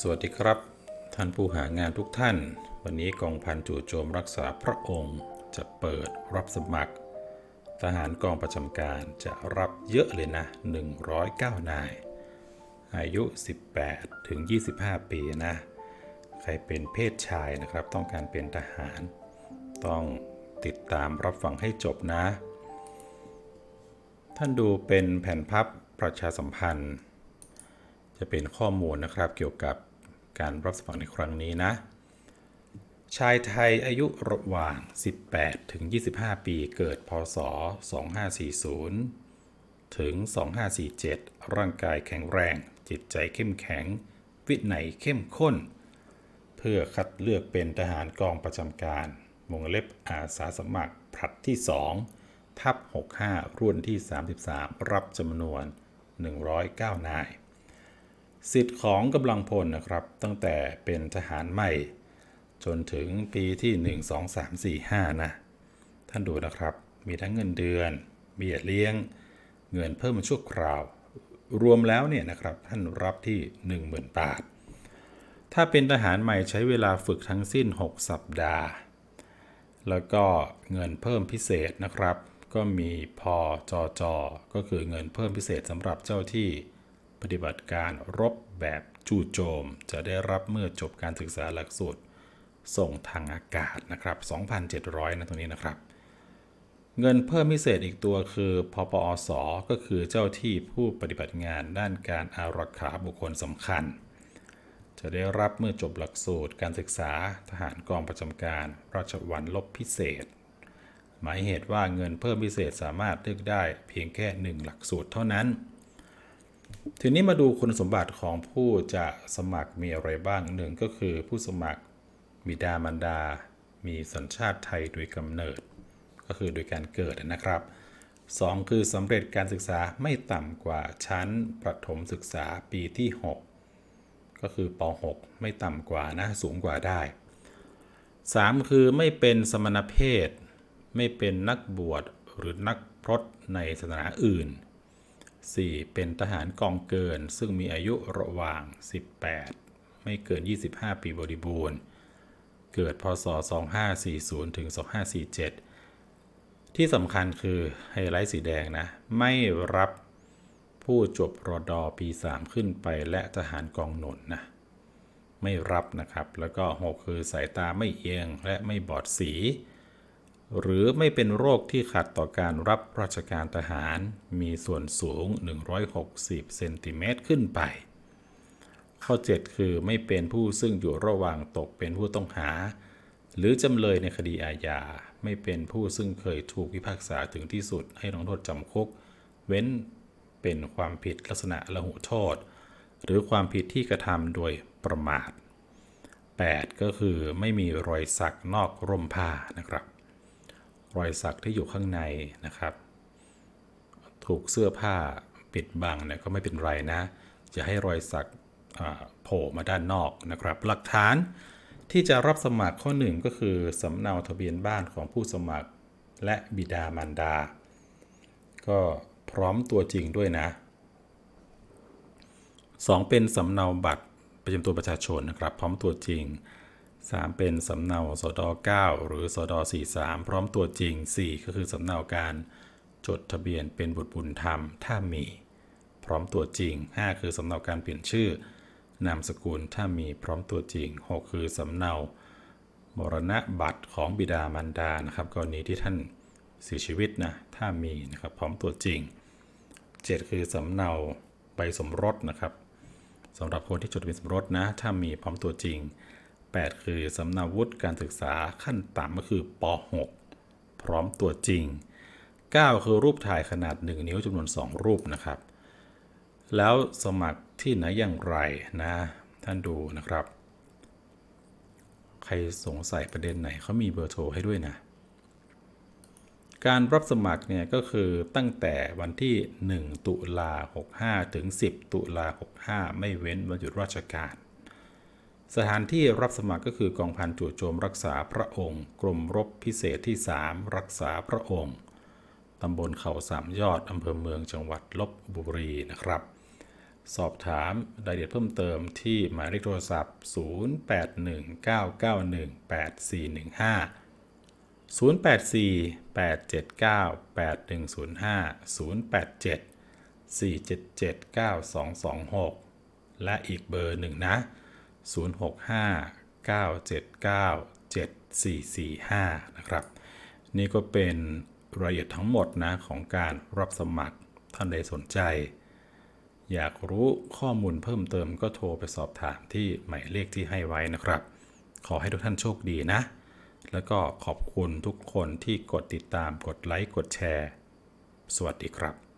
สวัสดีครับ ท่านผู้หางานทุกท่าน วันนี้กองพันจู่โจมรักษาพระองค์จะเปิดรับสมัคร ทหารกองประจำการจะรับเยอะเลยนะ 109 นาย อายุ 18 ถึง 25 ปีนะ ใครเป็นเพศชายนะครับ ต้องการเป็นทหาร ต้องติดตามรับฟังให้จบนะ ท่านดูเป็นแผ่นพับประชาสัมพันธ์ จะเป็นข้อมูลนะครับเกี่ยวกับการรับสมัครในครั้งนี้นะ ชายไทยอายุระหว่าง 18 ถึง 25 ปีเกิด พศ 2540 ถึง 2547 ร่างกายแข็งแรง จิตใจเข้มแข็ง วินัยเข้มข้น เพื่อคัดเลือกเป็นทหารกองประจำการวงเล็บอาสาสมัครผลัดที่ 2 ทับ 65 รุ่นที่ 33 รับจำนวน 109 นาย สิทธิ์ของกำลังพลนะครับ ตั้งแต่เป็นทหารใหม่ จนถึงปีที่ 1 2 3 4 5 นะ ท่านดูนะครับ มีทั้งเงินเดือนเบี้ยเลี้ยง เงินเพิ่มชั่วคราว รวมแล้วเนี่ยนะครับ ท่านรับที่ 10,000 บาท ถ้าเป็นทหารใหม่ใช้เวลาฝึกทั้งสิ้น 6 สัปดาห์ แล้วก็เงินเพิ่มพิเศษนะครับ ก็มีพอจอจอก็คือเงินเพิ่มพิเศษสำหรับเจ้าที่ ปฏิบัติการรบแบบจู่โจม จะได้รับเมื่อจบการศึกษาหลักสูตรส่งทางอากาศนะครับ 2,700 นะตรงนี้นะครับ เงินเพิ่มพิเศษอีกตัวคือพปอสก็คือเจ้าที่ผู้ปฏิบัติงานด้านการอารักขาบุคคลสำคัญ จะได้รับเมื่อจบหลักสูตรการศึกษาทหารกองประจำการราชวัลลบพิเศษ หมายเหตุว่าเงินเพิ่มพิเศษสามารถเลือกได้เพียงแค่หนึ่งหลักสูตรเท่านั้น ทีนี้มาดูคุณสมบัติของผู้จะสมัครมีอะไรบ้างหนึ่งก็คือผู้สมัครบิดามารดา มีสัญชาติไทยโดยกำเนิด ก็คือโดยการเกิดนะครับ 2 คือสำเร็จการศึกษาไม่ต่ำกว่าชั้นประถมศึกษาปีที่ 6 ก็คือป .6 ไม่ต่ำกว่านะสูงกว่าได้ 3 คือไม่เป็นสมณเพศ ไม่เป็นนักบวชหรือนักพรตในศาสนาอื่น 4. เป็นทหารกองเกิน ซึ่งมีอายุระหว่าง 18 ไม่เกิน 25 ปีบริบูรณ์ เกิดพศ 2540 ถึง 2547 ที่สำคัญคือไฮไลท์สีแดงนะ ไม่รับผู้จบรอดอปี 3 ขึ้นไปและทหารกองหนุนนะ ไม่รับนะครับ แล้วก็ 6 คือสายตาไม่เอียงและไม่บอดสี หรือไม่เป็นโรคที่ขัดต่อการรับราชการทหาร มีส่วนสูง 160 เซนติเมตรขึ้นไป ข้อ 7 คือไม่เป็นผู้ซึ่งอยู่ระหว่างตกเป็นผู้ต้องหา หรือจำเลยในคดีอาญา ไม่เป็นผู้ซึ่งเคยถูกพิพากษาถึงที่สุดให้ลงโทษจำคุก เว้นเป็นความผิดลักษณะละหุโทษ หรือความผิดที่กระทำโดยประมาท 8 ก็คือไม่มีรอยสักนอกร่มผ้านะครับ รอยสักที่อยู่ข้างในนะครับ ถูกเสื้อผ้าปิดบังเนี่ยก็ไม่เป็นไรนะ จะให้รอยสักโผล่มาด้านนอกนะครับ หลักฐานที่จะรับสมัครข้อหนึ่งก็คือสำเนาทะเบียนบ้านของผู้สมัครและบิดามารดา ก็พร้อมตัวจริงด้วยนะ 2 เป็นสำเนาบัตรประจำตัวประชาชนนะครับ พร้อมตัวจริง 3 เป็นสำเนาสด9หรือสด43 พร้อมตัวจริง 4 ก็คือสำเนาการจดทะเบียนเป็นบุตรบุญธรรม ถ้ามี พร้อมตัวจริง 5 คือสำเนาการเปลี่ยนชื่อนามสกุลถ้ามีพร้อมตัวจริง 6 คือสำเนามรณะบัตรของบิดามารดานะครับกรณีที่ท่านเสียชีวิตนะถ้ามีนะครับพร้อมตัวจริง 7 คือสำเนาใบสมรสนะครับสำหรับคนที่จดทะเบียนสมรสนะถ้ามีพร้อมตัวจริง 8 คือสำเนาวุฒิการศึกษาขั้นต่ำก็คือป .6 พร้อมตัวจริง 9 คือรูปถ่ายขนาด 1 นิ้วจำนวน 2 รูปนะครับ แล้วสมัครที่ไหนอย่างไรนะ ท่านดูนะครับ ใครสงสัยประเด็นไหนเขามีเบอร์โทรให้ด้วยนะ การรับสมัครเนี่ยก็คือตั้งแต่วันที่ 1 ตุลา65 ถึง 10 ตุลา65 ไม่เว้นวันหยุดราชการ สถานที่รับสมัครก็คือกองพันจู่โจมรักษาพระองค์ กรมรบพิเศษที่ 3 รักษาพระองค์ตำบลเขาสามยอดอำเภอเมืองจังหวัดลบบุรีนะครับ สอบถามรายละเอียดเพิ่มเติมที่หมายเลขโทรศัพท์ 0819918105 087 477 9226 และอีกเบอร์หนึ่งนะ 065 979 7445 นะครับ นี่ก็เป็นรายละเอียดทั้งหมดนะของการรับสมัครท่านใดสนใจ อยากรู้ข้อมูลเพิ่มเติมก็โทรไปสอบถามที่หมายเลขที่ให้ไว้นะครับ ขอให้ทุกท่านโชคดีนะ แล้วก็ขอบคุณทุกคนที่กดติดตามกดไลค์กดแชร์ สวัสดีครับ